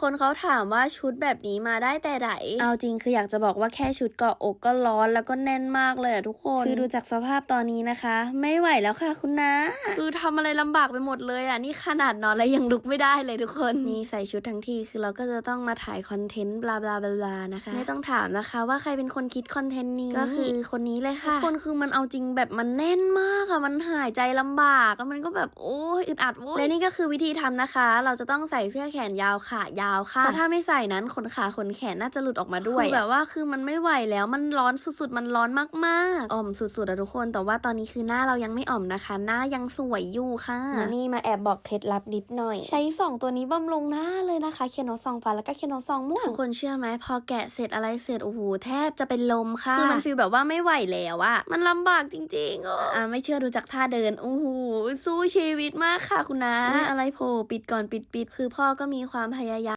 คนเขาถามว่าชุดแบบนี้มาได้แต่ไหน เอาจริงคืออยากจะบอกว่าแค่ชุดเกาะอกก็ร้อนแล้วก็แน่นมากเลยอะทุกคน คือดูจากสภาพตอนนี้นะคะ ไม่ไหวแล้วค่ะคุณนะคือทำอะไรลำบากไปหมดเลยอะนี่ขนาดนอนแล้วยังลุกไม่ได้เลยทุกคน นี่ใส่ชุดทั้งทีคือเราก็จะต้องมาถ่ายคอนเทนต์บลาบลาบลานะคะ ไม่ต้องถามนะคะว่าใครเป็นคนคิดคอนเทนต์นี้ก็คือคนนี้เลยค่ะคนคือมันเอาจริงแบบมันแน่นมากอะมันหายใจลำบากแล้วมันก็แบบโอ้ยอึดอัดโว้ยและนี่ก็คือวิธีทำนะคะ เราจะต้องใส่เสื้อแขนยาวขายาวค่ะเพราะถ้าไม่ใส่นั้นขนขาขนแขนน่าจะหลุดออกมาด้วยคือแบบว่าคือมันไม่ไหวแล้วมันร้อนสุดๆ มันร้อนมากๆอ่อมสุดๆอะทุกคน แต่ว่าตอนนี้คือหน้าเรายังไม่อ่อมนะคะ หน้ายังสวยอยู่ค่ะมานี่มาแอบบอกเคล็ดลับนิดหน่อย ใช้สองตัวนี้บำรุงหน้าเลยนะคะ เคนโนซองฟ้าแล้วก็เคนโนซองม่วงทุกคนเชื่อไหมพอแกะเสร็จอะไรเสร็จโอ้โหแทบจะเป็นลมค่ะคือมันฟีลแบบว่าไม่ไหวแล้วอะมันลำบากจริงๆอะอะไม่เชื่อดูจากท่าเดินโอ้โหสู้ชีวิตมากค่ะคุณนะอุ๊ยอะไรโผล่ปิดก่อนปิดปิดคือพ่อก็มีความพยายาม